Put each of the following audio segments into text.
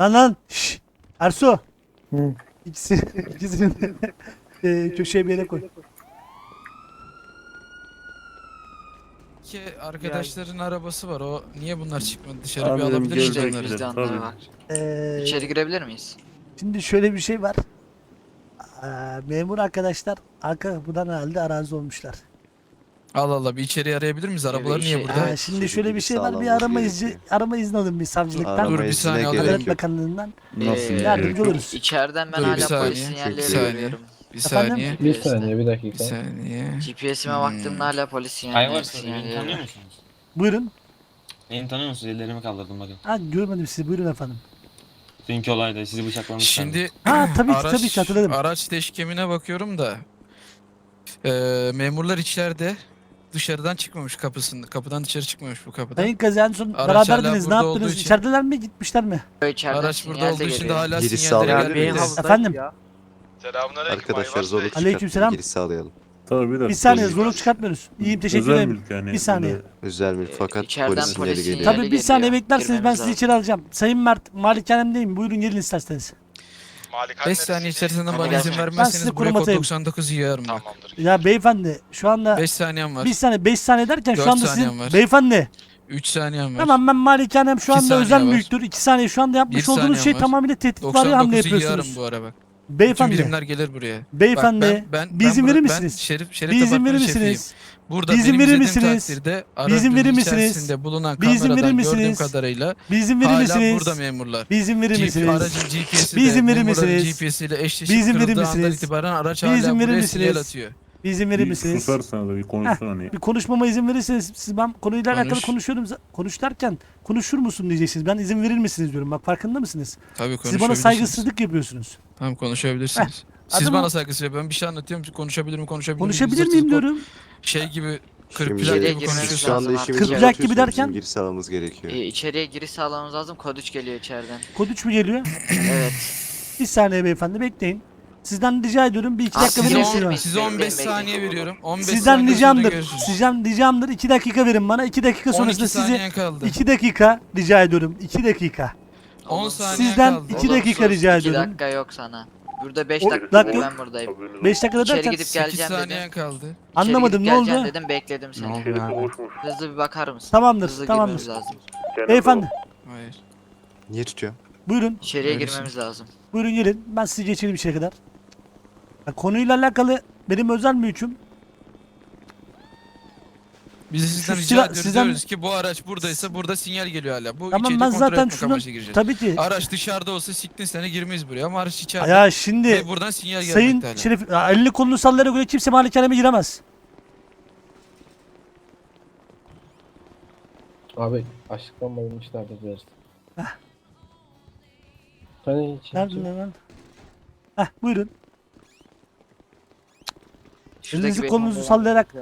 Lan lan. Şşş. Erso. Hı. İkisi, ikisini de e, köşeye bir yere koy. Ki arkadaşların arabası var. O niye bunlar çıkmadı? Dışarı bir alabilir miyiz gelecek onları? bize. Vicdanları tabii. var. Ee, İçeri girebilir miyiz? Şimdi şöyle bir şey var. Ee, memur arkadaşlar arka kapıdan herhalde arazi olmuşlar. Allah Allah bir içeri arayabilir miyiz? Arabalar bir niye şey- burada? Ee, Evet, şimdi şimdi şöyle bir şey var. Bir arama izni, arama izni alın bir savcılıktan. Arama Dur bir saniye Adalet. Bakanlığından. Nasıl Ee, yani? Yardımcı oluruz. İçeriden ben Dur, bir hala saniye, polis sinyalleri bir saniye. görüyorum. Bir Efendim? saniye. Bir saniye bir Bir dakika. saniye. GPS'ime Hmm. baktığımda hala polis sinyalleri, Ayvars beni tanıyor sinyalleri. musunuz? Buyurun. Beni tanıyor musunuz? Ellerimi kaldırdım bakın. Ha görmedim sizi. Buyurun efendim. Dünkü olayda sizi bıçaklamışlar. Şimdi Ha tabii ki araç, tabii ki hatırladım. araç teşkemine bakıyorum da eee, memurlar içeride dışarıdan çıkmamış kapısında. Kapıdan dışarı çıkmamış bu kapıdan. Sayın Kazi en son Araç beraberdiniz. Ne hala burada olduğu yaptınız? için- İçerideler mi? Gitmişler mi? Araç burada sinyal de olduğu için de geliyor. hala Giriş gelmedi. miyiz? Efendim? Arkadaşlar zorluk Aleykümselam. çıkartmayın giriş sağlayalım. Tabii bir dakika. Bir saniye zorluk çıkartmıyoruz. İyiyim teşekkür Özel ederim. mülk yani. Bir saniye. Böyle Özel mülk Ee, fakat içeriden polis sinyali polis geliyor. sinyali- Tabii bir geliyor. saniye beklerseniz ben Girmemiz sizi lazım. içeri alacağım. Sayın Mert malikanemdeyim. Buyurun gelin isterseniz. 5 saniye içerisinde bana izin Ben size vermezseniz buraya kod atayım. 99 yiyorum bak. Ya beyefendi şu anda 5 saniyem var. bir saniye 5 saniye derken şu anda saniyem sizin var. beyefendi 3 saniyem var. tamam ben malikanem şu İki anda saniye özel var. mülktür. 2 saniye şu anda yapmış Bir olduğunuz saniyem şey var. tamamıyla tehdit var hamle 99'u yiyorum yapıyorsunuz. bu ara bak. Bütün Beyefendi birimler gelir buraya. beyefendi Bak ben, ben, bir izin ben, verir misiniz? Ben şerif, şerif bir izin verir misiniz? Burada Bir izin verir misiniz? Bir izin verir misiniz? bulunan Bir izin verir misiniz? kadarıyla Bir izin verir misiniz? burada memurlar. Bir izin verir misiniz? Aracın GPS'i Bir de izin verir misiniz? GPS ile eşleşip Bir izin verir misiniz? itibaren araç Bir izin verir buraya sinyal misiniz? atıyor. Bir izin verir bir misiniz? susarsanız da bir konuşsana hani. Bir konuşmama izin verirseniz siz ben konuyla alakalı Konuş. konuşuyorum. za- Konuş derken konuşur musun diyeceksiniz. Ben izin verir misiniz diyorum. Bak farkında mısınız? Tabii Siz bana konuşabilirsiniz. saygısızlık yapıyorsunuz. Tamam konuşabilirsiniz. Siz adam- bana saygısızlık yapın. Ben bir şey anlatıyorum. Konuşabilir miyim? Konuşabilir miyim? Konuşabilir miyim diyorum. Şey gibi Şimdi kırk plak İçeriye gibi girmemiz siz konuşuyorsun. şu anda lazım işimizi. Kırk plak gibi yapıyorsunuz, derken? bizim Giriş sağlamamız gerekiyor. Ee, içeriye giriş sağlamamız lazım. Kod 3 geliyor içeriden. Kod 3 mü geliyor? evet. Bir saniye beyefendi bekleyin. Sizden rica ediyorum bir iki dakika verir misiniz bana? Size Bekleyin, 15 bekleyin. saniye veriyorum. 15 Sizden saniye sonra ricamdır. görüşürüz. Sizden ricamdır. 2 dakika verin bana. 2 dakika 12 sonrasında sizi saniyen kaldı. 2 dakika rica ediyorum. 2 dakika. 10 Olumsuz. saniye Sizden kaldı. 2 dakika rica İki ediyorum. dakika yok sana. Burada 5 O- dakika dakika- ben buradayım. 5 dakikada İçeri derken gidip 8 geleceğim dedim. saniyen kaldı. İçeri anlamadım gidip ne geleceğim oldu? dedim bekledim seni. Hızlı bir bakar mısın? Tamamdır, Hızlı tamamdır. girmemiz lazım. Beyefendi Hayır. Niye tutuyor? buyurun. İçeriye Öylesin. girmemiz lazım. Buyurun gelin. Ben sizi geçireyim içeri kadar. Konuyla alakalı benim özel mülküm. Biz sizden Şu rica silah- ediyoruz sizden- diyoruz ki bu araç buradaysa burada sinyal geliyor hala. Bu Tamam içeri ben kontrol zaten etmek şunu gireceğiz. tabii ki. Araç dışarıda olsa siktin seni girmeyiz buraya ama araç içeride. Ya şimdi Ve buradan sinyal sayın gelmekte hala. Şerif ya, elini kolunu sallayarak göre kimse malikaneme giremez. Abi açlıktan bayılmışlar da biraz. Hani hiç Nerede lan? Heh buyurun. Şuradaki Elinizi benim- kolunuzu sallayarak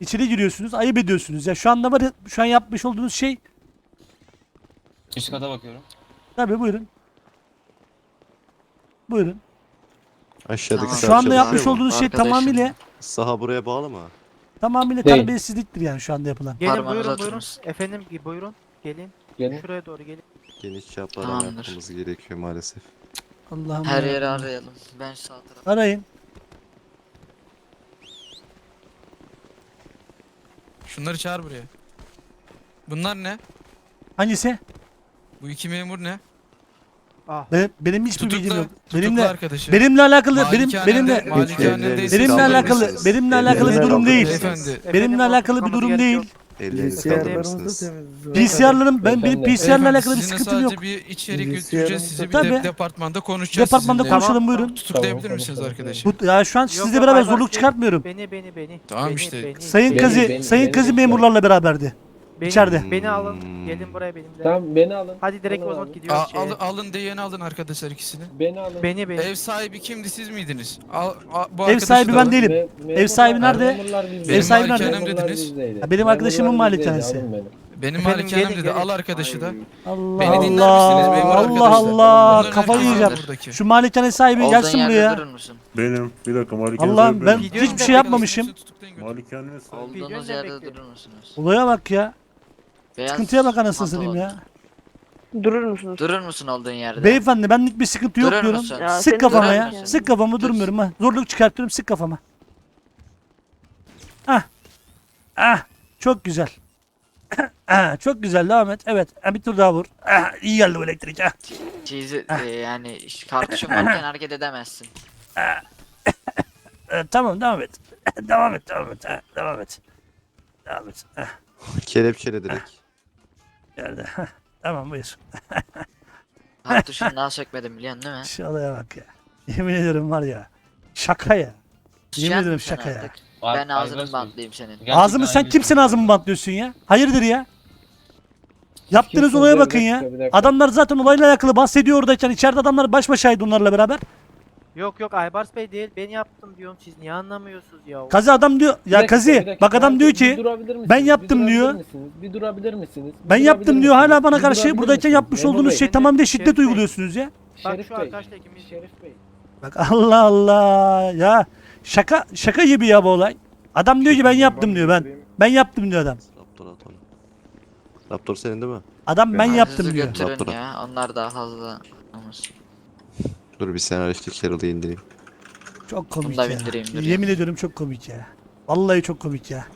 içeri giriyorsunuz. Ayıp ediyorsunuz. Ya şu anda var ya, şu an yapmış olduğunuz şey Üst kata bakıyorum. tabii buyurun. Buyurun. Aşağıdaki Tamam. Şu anda yapmış mu? olduğunuz şey Arkadaşım. tamamıyla Saha buraya bağlı mı? tamamıyla Değil. terbiyesizliktir yani şu anda yapılan. Gelin Parmağınızı buyurun buyurun. mısın? Efendim buyurun. Gelin. Gelin. Şuraya doğru gelin. Geniş çaplı Tamamdır. yapmamız gerekiyor maalesef. Allah'ım. Her ya. yeri arayalım. Ben sağ taraf. Arayın. Şunları çağır buraya. Bunlar ne? Hangisi? Bu iki memur ne? Be- benim hiçbir bilgim Tutuklu, yok. tutuklu Benimle arkadaşı. benimle alakalı benim Malikanede- benimle benimle Kaldırır alakalı benimle alakalı bir durum değil. Beyefendi. Benimle alakalı bir durum değil. Ellerinizi kaldırır? PCR'ların ben benim. PCR'la Beyefendi, alakalı bir sizinle sıkıntım yok. sadece bir içeri Bilgisayarımızda- götüreceğiz sizi bir Tabii. de departmanda konuşacağız Departmanda sizinle. konuşalım buyurun. Tutuklayabilir Tamam, misiniz arkadaşı? Bu, ya şu an sizle yok, beraber zorluk çıkartmıyorum. Beni beni beni. Tamam beni, işte. Beni, Sayın Beni- Kazi, beni- Sayın beni Kazi memurlarla beraberdi. Beni, içeride. Beni alın. Gelin buraya benimle. Tamam beni alın. Hadi direkt Beni o alın. zaman gidiyoruz Al, şeye. al, alın değeni alın arkadaşlar ikisini. Beni alın. Beni beni. Ev sahibi kimdi siz miydiniz? Al, al- bu Ev arkadaşı sahibi da ben alın. değilim. Me- memurlar- Ev sahibi nerede? memurlar bizdeydi. Benim sahibi nerede? Memurlar dediniz. bizdeydi. Ha, benim arkadaşımın Memurlar bizdeydi, malikanesi. alın beni. Benim Efendim, malikanem gelin, dedi. gelin. Al arkadaşı da. Allah Beni dinler misiniz Allah. memur Allah arkadaşlar? Allah. Bunların Kafayı herkesi yiyeceğim. buradaki. Şu malikane sahibi gelsin buraya. musun? Benim bir dakika malikane Allah'ım ben hiçbir şey yapmamışım. Malikane sahibi. Olduğunuz yerde bekliyorum. durur musunuz? Olaya bak ya. Beyaz Sıkıntıya bak anasını pantolon. satayım ya. Durur musunuz? Durur musun olduğun yerde? Beyefendi benlik bir sıkıntı yok Durur diyorum. musun? Ya Sık kafama ya. mısın? Sık kafamı Dur. durmuyorum ha. Zorluk çıkartıyorum sık kafama. Ah. Ah. Çok güzel. ah, çok güzel devam et. Evet. Ha, bir tur daha vur. Ah, iyi geldi bu elektrik. Ah. Cheese'i e, yani kartuşun varken hareket edemezsin. Ee, tamam devam et. devam et devam et. Ha, devam et. Devam et. Ah, Kelepçele direkt. Geldi. Hah, tamam buyur. Kartuşunu daha sökmedim biliyorsun değil mi? Şu olaya bak ya. Yemin ediyorum var ya. Şaka ya. Yemin ederim sen şaka ya. artık. Ay- Ben ağzını Aybars Bey, bantlayayım senin. gerçekten Ağzımı sen aynı kimsin şey. ağzımı bantlıyorsun ya? Hayırdır ya? Yaptığınız olaya bakın ya. dakika, bir dakika. Adamlar zaten olayla alakalı bahsediyor oradayken. içeride adamlar baş başaydı onlarla beraber. Yok yok Aybars Bey değil. Ben yaptım diyorum. Siz niye anlamıyorsunuz ya? Kazi adam diyor. Bir Ya dakika, Kazi bir dakika. bak adam diyor bir ki durabilir misiniz? ben Bir yaptım durabilir diyor. misiniz? Bir durabilir misiniz? Bir ben durabilir yaptım diyor. misiniz? Hala bana Bir karşı durabilir buradayken misiniz? yapmış Memur olduğunuz Bey, şey tamam diye Şerif şiddet Bey. uyguluyorsunuz ya. Bak Şerif şu Bey. Şerif Bey. Bak Allah Allah ya. Şaka şaka gibi ya bu olay. Adam diyor ki ben yaptım diyor ben. Ben yaptım diyor adam. Raptor at onu. Raptor senin değil mi? Adam ben yaptım diyor. götürün Raptora. ya. Onlar daha fazla olmasın. Dur bir senaristlik Carol'ı indireyim. Çok komik Bunu da ya. bindireyim, dur ya. Yemin ediyorum çok komik ya. Vallahi çok komik ya.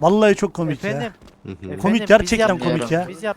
Vallahi çok komik ya. Efendim. Hı hı. efendim, Komik biz gerçekten komik ya. Biz.